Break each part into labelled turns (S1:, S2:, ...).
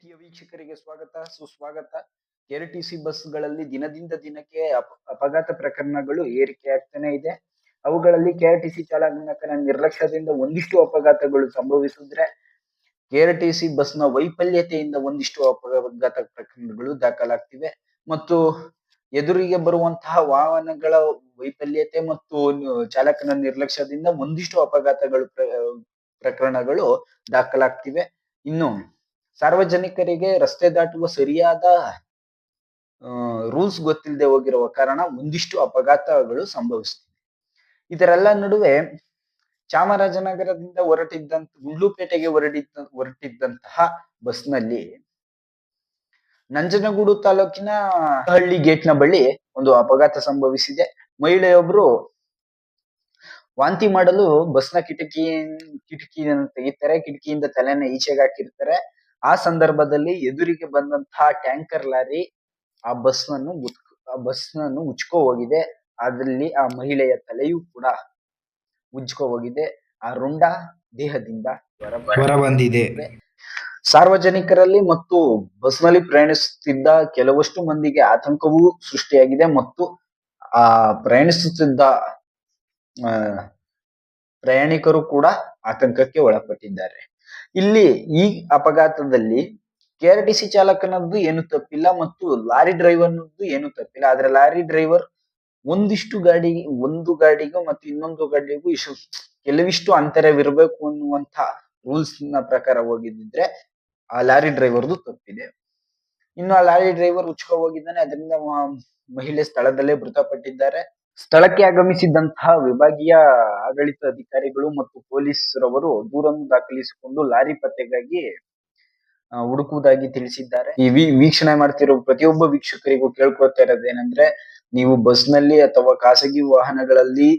S1: ಪ್ರೀತಿಯ ವೀಕ್ಷಕರಿಗೆ ಸ್ವಾಗತ, ಸುಸ್ವಾಗತ. ಕೆಆರ್ಟಿಸಿ ಬಸ್ಗಳಲ್ಲಿ ದಿನದಿಂದ ದಿನಕ್ಕೆ ಅಪ- ಅಪಘಾತ ಪ್ರಕರಣಗಳು ಏರಿಕೆ ಆಗ್ತಾನೆ ಇದೆ. ಅವುಗಳಲ್ಲಿ ಕೆಆರ್ಟಿಸಿ ಚಾಲಕನ ನಿರ್ಲಕ್ಷ್ಯದಿಂದ ಒಂದಿಷ್ಟು ಅಪಘಾತಗಳು ಸಂಭವಿಸಿದ್ರೆ, ಕೆಆರ್ಟಿಸಿ ಬಸ್ನ ವೈಫಲ್ಯತೆಯಿಂದ ಒಂದಿಷ್ಟು ಅಪಘಾತ ಪ್ರಕರಣಗಳು ದಾಖಲಾಗ್ತಿವೆ. ಮತ್ತು ಎದುರಿಗೆ ಬರುವಂತಹ ವಾಹನಗಳ ವೈಫಲ್ಯತೆ ಮತ್ತು ಚಾಲಕನ ನಿರ್ಲಕ್ಷ್ಯದಿಂದ ಒಂದಿಷ್ಟು ಅಪಘಾತಗಳು ಪ್ರ- ಪ್ರಕರಣಗಳು ದಾಖಲಾಗ್ತಿವೆ. ಇನ್ನು ಸಾರ್ವಜನಿಕರಿಗೆ ರಸ್ತೆ ದಾಟುವ ಸರಿಯಾದ ರೂಲ್ಸ್ ಗೊತ್ತಿಲ್ಲದೆ ಹೋಗಿರುವ ಕಾರಣ ಒಂದಿಷ್ಟು ಅಪಘಾತಗಳು ಸಂಭವಿಸ್ತಿವೆ. ಇದರೆಲ್ಲ ನಡುವೆ ಚಾಮರಾಜನಗರದಿಂದ ಹೊರಟಿದ್ದಂತ ಗುಂಡ್ಲುಪೇಟೆಗೆ ಹೊರಟಿದ್ದ ಹೊರಟಿದ್ದಂತಹ ಬಸ್ನಲ್ಲಿ ನಂಜನಗೂಡು ತಾಲೂಕಿನ ಹಳ್ಳಿ ಗೇಟ್ನ ಬಳಿ ಒಂದು ಅಪಘಾತ ಸಂಭವಿಸಿದೆ. ಮಹಿಳೆಯೊಬ್ರು ವಾಂತಿ ಮಾಡಲು ಬಸ್ನ ಕಿಟಕಿ, ಕಿಟಕಿಯನ್ನು ತೆಗಿತಾರೆ. ಕಿಟಕಿಯಿಂದ ತಲೆನ ಈಚೆಗೆ ಹಾಕಿರ್ತಾರೆ. ಆ ಸಂದರ್ಭದಲ್ಲಿ ಎದುರಿಗೆ ಬಂದಂತಹ ಟ್ಯಾಂಕರ್ ಲಾರಿ ಆ ಬಸ್ ನನ್ನು ಆ ಬಸ್ ನನ್ನು ಉಚ್ಕೋ ಹೋಗಿದೆ. ಅದರಲ್ಲಿ ಆ ಮಹಿಳೆಯ ತಲೆಯೂ ಕೂಡ ಉಜ್ಕೊ ಹೋಗಿದೆ. ಆ ರುಂಡ ದೇಹದಿಂದ ಹೊರ
S2: ಹೊರ ಬಂದಿದೆ.
S1: ಸಾರ್ವಜನಿಕರಲ್ಲಿ ಮತ್ತು ಬಸ್ನಲ್ಲಿ ಪ್ರಯಾಣಿಸುತ್ತಿದ್ದ ಕೆಲವಷ್ಟು ಮಂದಿಗೆ ಆತಂಕವೂ ಸೃಷ್ಟಿಯಾಗಿದೆ ಮತ್ತು ಆ ಪ್ರಯಾಣಿಸುತ್ತಿದ್ದ ಆ, ಪ್ರಯಾಣಿಕರು ಕೂಡ ಆತಂಕಕ್ಕೆ ಒಳಪಟ್ಟಿದ್ದಾರೆ. ಇಲ್ಲಿ ಈ ಅಪಘಾತದಲ್ಲಿ ಕೆಆರ್ಟಿಸಿ ಚಾಲಕನದ್ದು ಏನು ತಪ್ಪಿಲ್ಲ ಮತ್ತು ಲಾರಿ ಡ್ರೈವರ್ನದ್ದು ಏನು ತಪ್ಪಿಲ್ಲ. ಆದ್ರೆ ಲಾರಿ ಡ್ರೈವರ್ ಒಂದಿಷ್ಟು ಗಾಡಿ, ಒಂದು ಗಾಡಿಗೂ ಮತ್ತು ಇನ್ನೊಂದು ಗಾಡಿಗೂ ಇಷ್ಟು ಕೆಲವಿಷ್ಟು ಅಂತರವಿರಬೇಕು ಅನ್ನುವಂತ ರೂಲ್ಸ್ನ ಪ್ರಕಾರ ಹೋಗಿದ್ದಿದ್ರೆ ಆ ಲಾರಿ ಡ್ರೈವರ್ದು ತಪ್ಪಿದೆ. ಇನ್ನು ಆ ಲಾರಿ ಡ್ರೈವರ್ ಉಚ್ಕೋ ಹೋಗಿದ್ದಾನೆ. ಅದರಿಂದ ಮಹಿಳೆ ಸ್ಥಳದಲ್ಲೇ ಮೃತಪಟ್ಟಿದ್ದಾರೆ. ಸ್ಥಳಕ್ಕೆ ಆಗಮಿಸಿದಂತಹ ವಿಭಾಗೀಯ ಆಡಳಿತ ಅಧಿಕಾರಿಗಳು ಮತ್ತು ಪೊಲೀಸರವರು ದೂರನ್ನು ದಾಖಲಿಸಿಕೊಂಡು ಲಾರಿ ಪತ್ತೆಗಾಗಿ ಹುಡುಕುವುದಾಗಿ ತಿಳಿಸಿದ್ದಾರೆ. ಈ ವೀಕ್ಷಣೆ ಮಾಡ್ತಿರೋ ಪ್ರತಿಯೊಬ್ಬ ವೀಕ್ಷಕರಿಗೂ ಕೇಳ್ಕೊಳ್ತಾ ಇರೋದೇನೆಂದ್ರೆ ನೀವು ಬಸ್ನಲ್ಲಿ ಅಥವಾ ಖಾಸಗಿ ವಾಹನಗಳಲ್ಲಿ,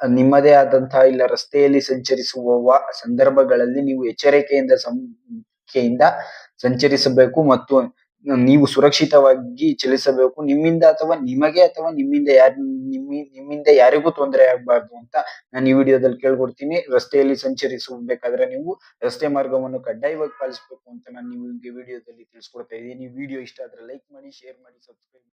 S1: ನಿಮ್ಮದೇ ಆದಂತಹ ಇಲ್ಲ ರಸ್ತೆಯಲ್ಲಿ ಸಂಚರಿಸುವ ಸಂದರ್ಭಗಳಲ್ಲಿ ನೀವು ಎಚ್ಚರಿಕೆಯಿಂದ ಸಂಖ್ಯೆಯಿಂದ ಸಂಚರಿಸಬೇಕು ಮತ್ತು ನೀವು ಸುರಕ್ಷಿತವಾಗಿ ಚಲಿಸಬೇಕು. ನಿಮ್ಮಿಂದ ಅಥವಾ ನಿಮಗೆ ಅಥವಾ ನಿಮ್ಮಿಂದ ಯಾರ ನಿಮ್ಮಿ ನಿಮ್ಮಿಂದ ಯಾರಿಗೂ ತೊಂದರೆ ಆಗಬಾರ್ದು ಅಂತ ನಾನು ಈ ವಿಡಿಯೋದಲ್ಲಿ ಕೇಳ್ಕೊಡ್ತೀನಿ. ರಸ್ತೆಯಲ್ಲಿ ಸಂಚರಿಸಬೇಕಾದ್ರೆ ನೀವು ರಸ್ತೆ ಮಾರ್ಗವನ್ನು ಕಡ್ಡಾಯವಾಗಿ ಪಾಲಿಸಬೇಕು ಅಂತ ನಾನು ನಿಮಗೆ ವಿಡಿಯೋದಲ್ಲಿ ತಿಳಿಸ್ಕೊಡ್ತಾ ಇದ್ದೀನಿ. ವಿಡಿಯೋ ಇಷ್ಟ ಆದ್ರೆ ಲೈಕ್ ಮಾಡಿ, ಶೇರ್ ಮಾಡಿ, ಸಬ್ಸ್ಕ್ರೈಬ್